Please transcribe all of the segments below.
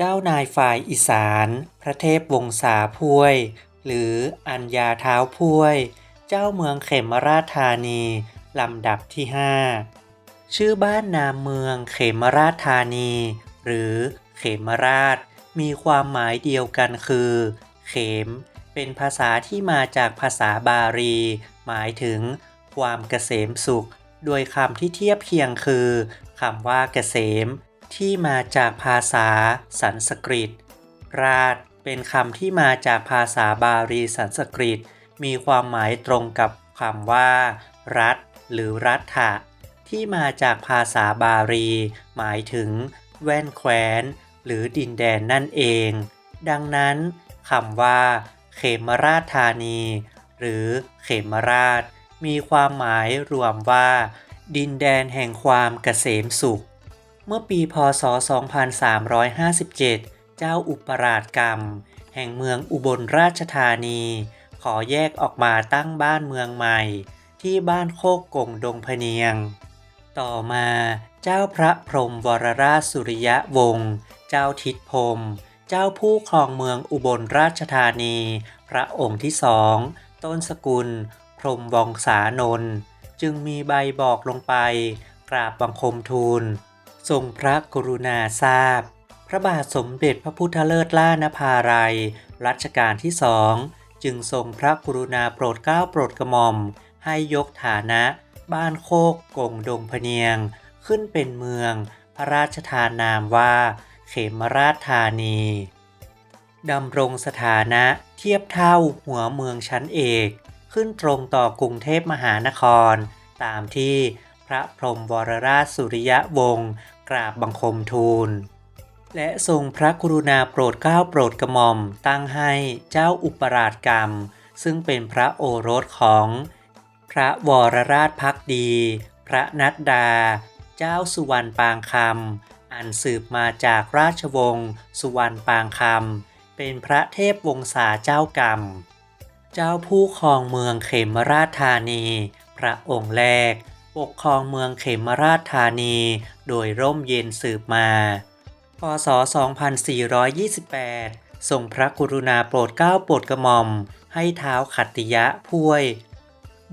เจ้านายฝ่ายอีสาน พระเทพวงศาพวยหรืออัญญาเท้าพวยเจ้าเมืองเขมราชธานี ลำดับที่ 5 ชื่อบ้านนามเมืองเขมราชธานี หรือเขมราช มีความหมายเดียวกันคือ เขม เป็นภาษาที่มาจากภาษาบาลีหมายถึง ความเกษมสุข โดยคำที่เทียบเคียงคือคำว่าเกษม ที่มาจากภาษาสันสกฤต ราชเป็นคำที่มาจากภาษาบาลีสันสกฤต มีความหมายตรงกับคำว่า รัฐ หรือรัฐะที่มาจากภาษาบาลี หมายถึง แว่นแคว้น หรือดินแดนนั่นเอง ดังนั้นคำว่า เขมราชธานี หรือเขมราช มีความหมายรวมว่า ดินแดนแห่งความเกษมสุข เมื่อปีพศ 2357 เจ้าอุปราชกรรม แห่งเมืองอุบลราชธานี ขอแยกออกมาตั้งบ้านเมืองใหม่ ที่บ้านโคกกงดงพเนียง ต่อมาเจ้าพระพรหมวรราชสุริยะวงศ์เจ้าทิศพรมเจ้าผู้ครองเมืองอุบลราชธานี พระองค์ที่สอง ต้นสกุล พรหมวงศานนท์จึงมีใบบอกลงไป กราบบังคมทูล ทรงพระกรุณาทราบพระบาทสมเด็จพระพุทธเลิศล่านภาลัยรัชกาลที่สองจึงทรงพระกรุณาโปรดเกล้าโปรดกระหม่อม ให้ยกฐานะ บ้านโคกกงดงพเนียง ขึ้นเป็นเมือง พระราชทานนามว่า เขมราชธานีดำรงสถานะเทียบเท่าหัวเมืองชั้นเอก ขึ้นตรงต่อกรุงเทพมหานคร ตามที่พระพรหมวรราชสุริยะวงศ์ กราบบังคมทูล และทรงพระกรุณาโปรดเกล้าโปรดกระหม่อมตั้งให้เจ้าอุปราชกรรม ซึ่งเป็นพระโอรสของ พระวรราชพักดี พระนัดดา เจ้าสุวรรณปางคำอันสืบมาจากราชวงศ์สุวรรณปางคำเป็นพระเทพวงศาเจ้ากรรม เจ้าผู้ครองเมืองเขมราชธานี พระองค์แรก ปกครองเมืองเขมราชธานี โดยร่มเย็นสืบมา พศ 2428 ทรงพระกรุณาโปรดเกล้าโปรดกระหม่อม ให้เท้าขัตติยะพวย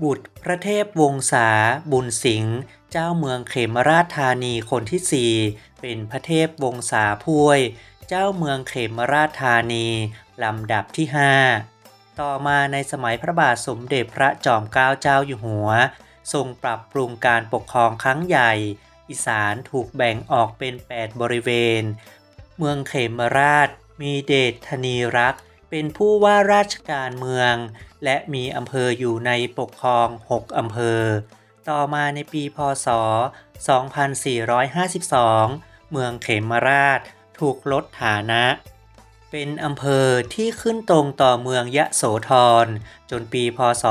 บุตรพระเทพวงศาบุญสิงห์เจ้าเมืองเขมราชธานีคนที่สี่เป็นพระเทพวงศาพวย เจ้าเมืองเขมราชธานีลำดับที่ห้าต่อมาในสมัยพระบาทสมเด็จพระจอมเกล้าเจ้าอยู่หัว ทรงปรับปรุงการปกครองครั้งใหญ่ อีสานถูกแบ่งออกเป็น 8 บริเวณ เมืองเขมราช มีเดชธนีรักษ์เป็นผู้ว่าราชการเมือง และมีอำเภออยู่ในปกครอง 6 อำเภอ ต่อมาในปีพศ 2452 เมืองเขมราชถูกลดฐานะ เป็นอำเภอที่ขึ้นตรงต่อเมืองยะโสธร จนปีพศ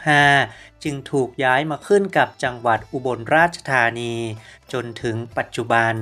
2455 จึงถูกย้ายมาขึ้นกับจังหวัดอุบลราชธานี จนถึงปัจจุบัน